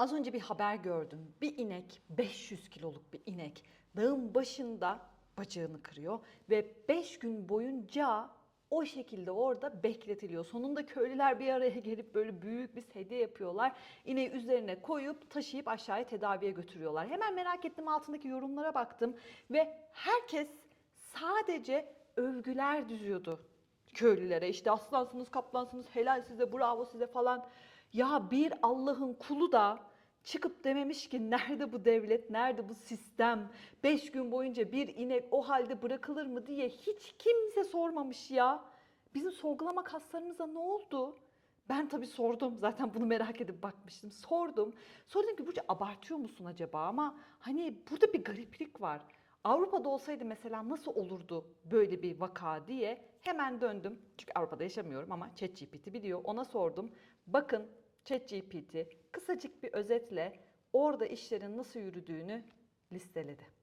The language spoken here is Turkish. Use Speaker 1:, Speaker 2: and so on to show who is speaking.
Speaker 1: Az önce bir haber gördüm. Bir inek, 500 kiloluk bir inek dağın başında bacağını kırıyor ve 5 gün boyunca o şekilde orada bekletiliyor. Sonunda köylüler bir araya gelip böyle büyük bir sedye yapıyorlar. İneği üzerine koyup taşıyıp aşağıya tedaviye götürüyorlar. Hemen merak ettim altındaki yorumlara baktım ve herkes sadece övgüler düzüyordu köylülere. İşte aslansınız, kaplansınız, helal size, bravo size falan. Ya bir Allah'ın kulu da çıkıp dememiş ki nerede bu devlet, nerede bu sistem? Beş gün boyunca bir inek o halde bırakılır mı diye hiç kimse sormamış ya. Bizim sorgulama kaslarımıza ne oldu? Ben tabii sordum. Zaten bunu merak edip bakmıştım. Sordum. Sordum ki Burcu abartıyor musun acaba? Ama hani burada bir gariplik var. Avrupa'da olsaydı mesela nasıl olurdu böyle bir vaka diye hemen döndüm. Çünkü Avrupa'da yaşamıyorum ama ChatGPT biliyor. Ona sordum. Bakın ChatGPT kısacık bir özetle orada işlerin nasıl yürüdüğünü listeledi.